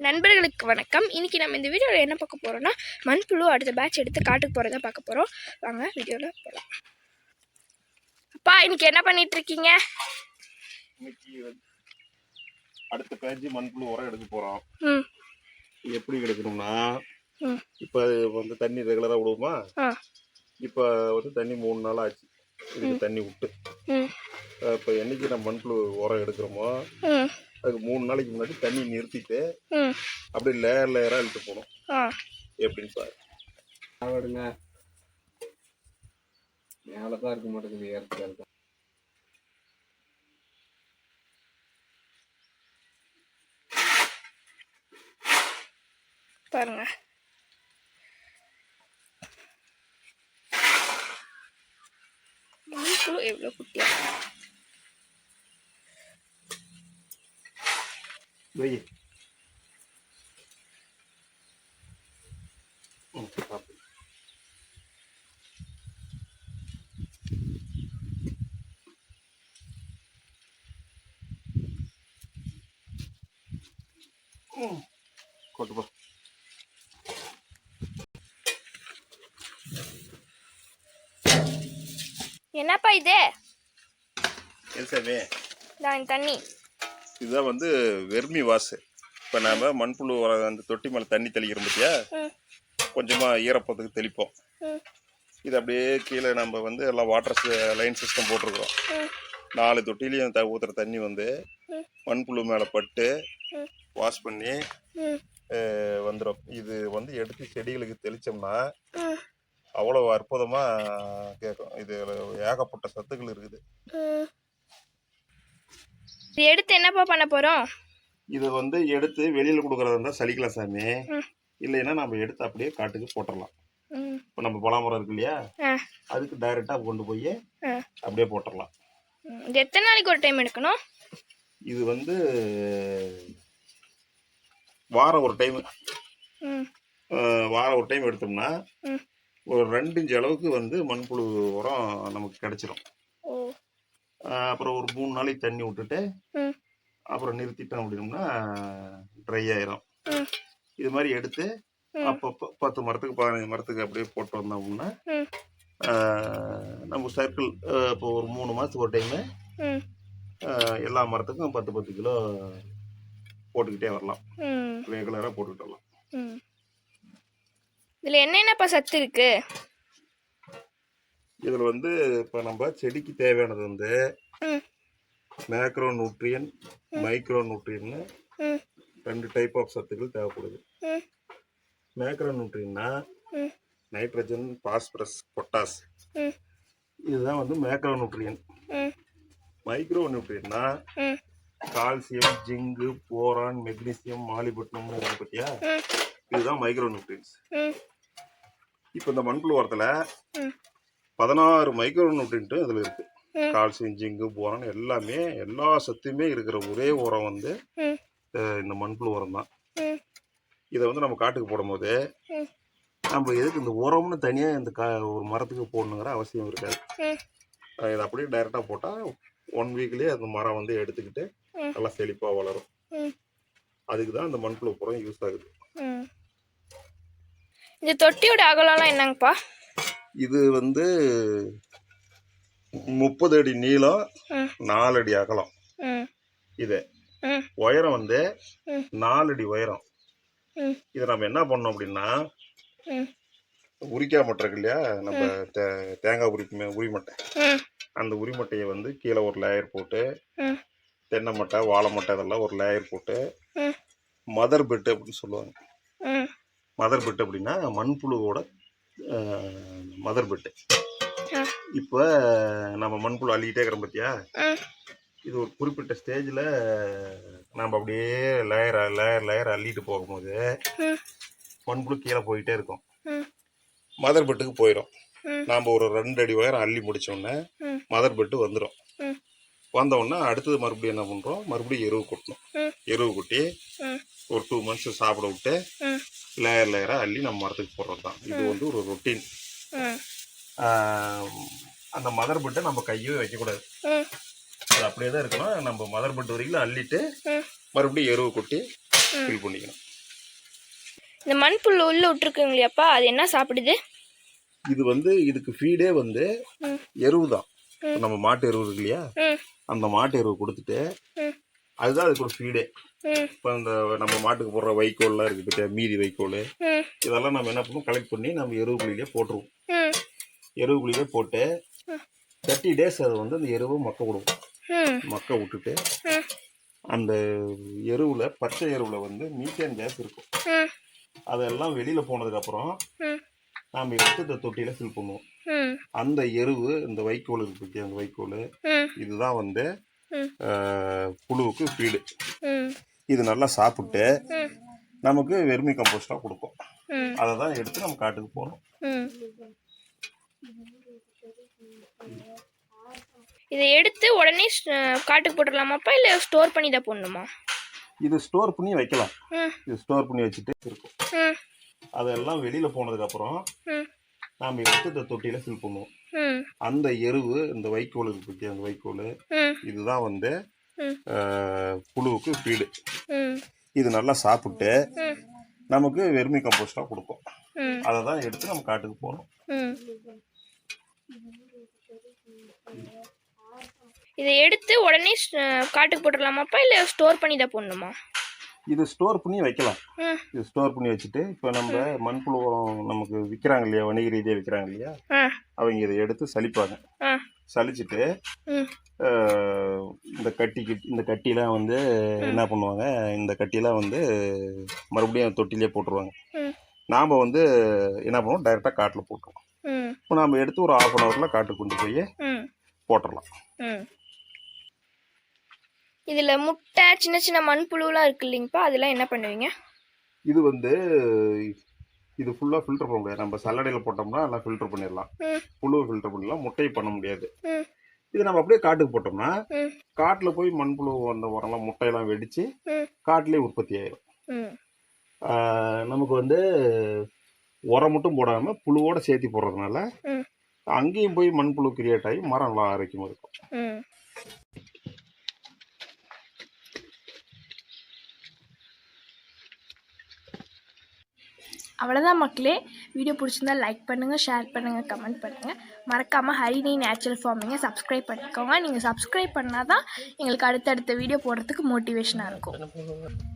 நண்பர்களுக்கு வணக்கம். இன்னைக்கு நம்ம இந்த வீடியோவில் என்ன பார்க்க போகிறோம்னா மண்புழு அடுத்த பேட்ச் எடுத்து காட்டுக்கு போகிறத பார்க்க போகிறோம் வாங்க வீடியோவில் போகலாம் அப்பா இன்னைக்கு என்ன பண்ணிட்டு இருக்கீங்க? இன்னைக்கு அடுத்த பேஜ் மண்புழு உரம் எடுக்க போறோம். ம். இது எப்படி எடுக்கணும்னா இப்போ வந்து தண்ணி ரெகுலராக விடுவோமா? இப்போ வந்து தண்ணி மூணு நாள் ஆச்சு. இதுக்கு தண்ணி விட்டு. இப்போ என்னைக்கு நம்ம மண்புழு உரம் எடுக்கிறோமோ அதுக்கு மூணு நாளைக்கு முன்னாடி தண்ணி நிறுத்திட்டு ம். அப்படியே லேயர் லேயராக இழுத்து போகணும் ஆ. எப்படின்னு பாரு. சாப்பாடுங்க. மேலே தான் இருக்க மாட்டேங்குது ஏற்கிறது தான் பாருங்க. மண்புழு எவ்வளோ குட்டியா? ம், கொண்டு போ. என்னப்பா இது? நான் தண்ணி. இதுதான் வந்து வெர்மி வாசு. இப்போ நாம மண்புழு உரம் அந்த தொட்டி மேலே தண்ணி தெளிக்கிறோம் ம் கொஞ்சமாக ஈரப்பதத்துக்கு தெளிப்போம். இது அப்படியே கீழே நம்ம வந்து எல்லாம் வாட்டர் லைன் சிஸ்டம் போட்டிருக்கிறோம். ம் நாலு தொட்டிலையும் த ஊற்றுற தண்ணி வந்து. மண்புழு மேலே பட்டு. வாஷ் பண்ணி வந்துடும் இது வந்து எடுத்து செடிகளுக்கு தெளித்தோம்னா அவ்வளோ அற்புதமாக கேட்கும். இது ஏகப்பட்ட சத்துக்கள் இருக்குது. எடுத்து என்னப்பா பண்ண போகிறோம் இது வந்து எடுத்து வெளியில் கொடுக்குறதா இருந்தால் சலிக்கலாம் சாமி. இல்லைன்னா நம்ம எடுத்து அப்படியே காட்டுக்கு போட்டுடலாம் இப்போ நம்ம பலாமரம் இருக்கு இல்லையா? அதுக்கு டைரெக்டாக கொண்டு போய் அப்படியே போட்டுடலாம். இது எத்தனை நாளைக்கு ஒரு டைம் எடுக்கணும்? இது வந்து வாரம் ஒரு டைம் வாரம் ஒரு டைம் எடுத்தோம்னா ஒரு ரெண்டு இன்ச்சு அளவுக்கு வந்து மண்புழு உரம் நமக்கு கிடைச்சிரும். அப்புறம் ஒரு மூணு நாளைக்கு தண்ணி விட்டுட்டு அப்புறம் நிறுத்திட்டோம் அப்படின்னோம்னா ட்ரை ஆயிரும். இது மாதிரி எடுத்து. அப்பப்போ பத்து மரத்துக்கு பதினஞ்சு மரத்துக்கு அப்படியே போட்டு வந்தோம்னா ம். ஆஹ் நம்ம சர்க்கிள் இப்போ ஒரு மூணு மாதத்துக்கு ஒரு டைமு எல்லா மரத்துக்கும் பத்து பத்து கிலோ போட்டுக்கிட்டே வரலாம். ரெகுலராக போட்டுக்கிட்டு வரலாம். இதில் என்னென்னப்பா சத்து இருக்கு? இதில் வந்து இப்போ நம்ம செடிக்கு தேவையானது வந்து மேக்ரோ நியூட்ரியன் மைக்ரோ நியூட்ரியன்னு ரெண்டு டைப் ஆஃப் சத்துக்கள் தேவைப்படுது. மேக்ரோ நியூட்ரியன்னா நைட்ரஜன் பாஸ்பரஸ் பொட்டாஸ் இதுதான் வந்து மேக்ரோ நியூட்ரியன் மைக்ரோ நியூட்ரியன்னா கால்சியம் ஜிங்கு போரான் மெக்னீசியம் மாலிபட்னம்னு இருக்கு பார்த்தியா ம். இதுதான் மைக்ரோ நியூட்ரியன்ஸ் இப்போ இந்த மண்புழு உரத்தில் பதினாறு மைக்ரோ நியூட்ரியன்ட்டும் இதில் இருக்குது. கால்சியம் ஜிங்கு போரான் எல்லாமே எல்லா சத்துமே இருக்கிற ஒரே உரம் வந்து இந்த மண்புழு உரம் தான். இதை வந்து நம்ம காட்டுக்கு போடும்போது நம்ம எதுக்கு இந்த உரம்னு தனியாக இந்த கா ஒரு மரத்துக்கு போடணுங்கிற அவசியம் இருக்காது. இதை அப்படியே டைரெக்டாக போட்டால் ஒன் வீக்லேயே அந்த மரம் வந்து எடுத்துக்கிட்டு. நல்லா செழிப்பாக வளரும். அதுக்கு தான் இந்த மண்புழு உரம் யூஸ் ஆகுது. இந்த தொட்டியோட அகலம்லாம் என்னங்கப்பா? இது வந்து முப்பது அடி நீளம் நாலு அடி அகலம். இது உயரம் வந்து. நாலு அடி உயரம். இதை நம்ம என்ன பண்ணோம் அப்படின்னா உரிக்கா மட்டை இருக்கு இல்லையா? நம்ம தே- தேங்காய் உரிக்குமே உரிமட்டை அந்த உரிமட்டையை வந்து கீழே ஒரு லேயர் போட்டு தென்னை மட்டை வாழை மட்டை இதெல்லாம் ஒரு லேயர் போட்டு மதர் பெட்டு அப்படின்னு சொல்லுவாங்க. மதர் பெட்டு அப்படின்னா மண்புழுவோட மதர் பெட்டு. இப்போ நம்ம மண்புழு அள்ளிக்கிட்டே இருக்கிறோம் பார்த்தியா இது ஒரு குறிப்பிட்ட ஸ்டேஜில் நம்ம அப்படியே லேயர் லேயர் லேயர் அள்ளிட்டு போகும்போது மண்புழு கீழே போயிட்டே இருக்கும். மதர் பெட்டுக்கு போயிடும் நாம் ஒரு ரெண்டு அடி உயரம் அள்ளி முடிச்சோடனே ம் மதர் பெட்டு வந்துடும் ம் வந்தோடனே அடுத்தது மறுபடியும் என்ன பண்ணுறோம் மறுபடியும் எருவு கொட்டணும். எருவு கொட்டி ஒரு டூ மந்த்ஸ் சாப்பிட விட்டு லேயர் லேயராக அள்ளி நம்ம மரத்துக்கு போடுறது தான் இது வந்து ஒரு ரொட்டீன் அந்த மதர் பெட்டை நம்ம கையவே வைக்கக்கூடாது. அது அப்படியே தான் இருக்கணும். நம்ம மதர் பெட் வரைக்கும் அள்ளிட்டு மறுபடியும் எருவு கொட்டி ஃபில் பண்ணிக்கணும். இந்த மண்புழு உள்ள விட்டுருக்குங்க இல்லையாப்பா அது என்ன சாப்பிடுது? இது வந்து இதுக்கு ஃபீடே வந்து. எருவு தான் நம்ம மாட்டு எருவு இருக்கு இல்லையா? அந்த மாட்டு எருவு கொடுத்துட்டு அதுதான் அதுக்கு ஒரு ஃபீடே இப்போ இந்த நம்ம மாட்டுக்கு போடுற வைக்கோல்லாம் இருக்கு பத்தியா? மீதி வைக்கோல். இதெல்லாம் நம்ம என்ன பண்ணுவோம்? கலெக்ட் பண்ணி நம்ம எருவு குழியிலே போட்டுருவோம் எருவு போட்டு தேர்ட்டி டேஸ் அது வந்து அந்த எருவை மக்க விடுவோம் மக்க விட்டுட்டு அந்த எருவுல பச்சை எருவுல வந்து மீத்தேன் கேஸ் இருக்கும். அதெல்லாம் வெளியில போனதுக்கு அப்புறம் ம். நாம எடுத்து இந்த தொட்டியில ஃபில் பண்ணுவோம். அந்த எருவு இந்த வைக்கோல் இருக்கு அந்த வைக்கோல்? இதுதான் வந்து புழுவுக்கு ஃபீடு இது நல்லா சாப்பிட்டு நமக்கு வெர்மி கம்போஸ்டாக கொடுக்கும். அதை தான் எடுத்து நம்ம காட்டுக்கு போகிறோம் இதை எடுத்து உடனே காட்டுக்கு போட்டுடலாமாப்பா? இல்லை ஸ்டோர் பண்ணி தான் போடணுமா? இது ஸ்டோர் பண்ணி வைக்கலாம். இது ஸ்டோர் பண்ணி வச்சுட்டு இருக்கும். அதெல்லாம் வெளியில போனதுக்கு அப்புறம் ம். நாம எடுத்து இந்த தொட்டியில ஃபில் பண்ணுவோம். அந்த எருவு இந்த வைக்கோல் இருக்கு அந்த வைக்கோல்? இதுதான் வந்து புழுவுக்கு ஃபீடு இது நல்லா சாப்பிட்டு நமக்கு வெர்மி கம்போஸ்டாக கொடுக்கும். அதை தான் எடுத்து நம்ம காட்டுக்கு போகிறோம் ம். இதை எடுத்து உடனே காட்டுக்கு போட்டுடலாமாப்பா? இல்லை ஸ்டோர் பண்ணி தான் போடணுமா? இது ஸ்டோர் பண்ணி வைக்கலாம். இது ஸ்டோர் பண்ணி வச்சுட்டு இப்போ நம்ம மண்புழு உரம் நமக்கு விற்கிறாங்க இல்லையா? வணிக ரீதியாக விற்கிறாங்க இல்லையா? அவங்க இதை எடுத்து சலிப்பாங்க. சலிச்சுட்டு இந்த கட்டி கிட்- இந்த கட்டிலாம் வந்து என்ன பண்ணுவாங்க? இந்த கட்டிலாம் வந்து மறுபடியும் தொட்டிலே போட்டுருவாங்க. நாம் வந்து என்ன பண்ணுவோம்? டைரெக்டாக காட்டில் போட்டுருவோம். இப்போ நாம் எடுத்து ஒரு ஆஃப் அன் ஹவரில் காட்டுக்கு கொண்டு போய் ம். போட்டுடலாம். இதில் முட்டை சின்ன சின்ன மண்புழுலாம் இருக்கு இல்லைங்கப்பா அதெல்லாம் என்ன பண்ணுவீங்க? இது வந்து இது ஃபுல்லாக ஃபில்டர் பண்ண முடியாது. நம்ம சல்லடையில் போட்டோம்னா எல்லாம் ஃபில்டர் பண்ணிடலாம். ம். புழுவை ஃபில்டர் பண்ணிடலாம் முட்டையை பண்ண முடியாது. ம். இது நம்ம அப்படியே காட்டுக்கு போட்டோம்னா காட்டில் போய் மண்புழு அந்த உரம்லாம் முட்டையெல்லாம் வெடித்து காட்டிலே உற்பத்தி ஆயிடும் நமக்கு வந்து உரம் மட்டும் போடாமல் புழுவோட சேர்த்து போடுறதுனால அங்கேயும் போய் மண்புழு கிரியேட் ஆகி மரம் நல்லா ஆரோக்கியமாக இருக்கும் அவ்வளோதான் மக்களே. வீடியோ பிடிச்சிருந்தா லைக் பண்ணுங்கள் ஷேர் பண்ணுங்கள் கமெண்ட் பண்ணுங்கள் மறக்காமல் ஹரிணி நேச்சுரல் ஃபார்மிங்கை சப்ஸ்கிரைப் பண்ணிக்கோங்க. நீங்கள் சப்ஸ்கிரைப் பண்ணால் தான் எங்களுக்கு அடுத்தடுத்த வீடியோ போடுறதுக்கு மோட்டிவேஷனாக இருக்கும்.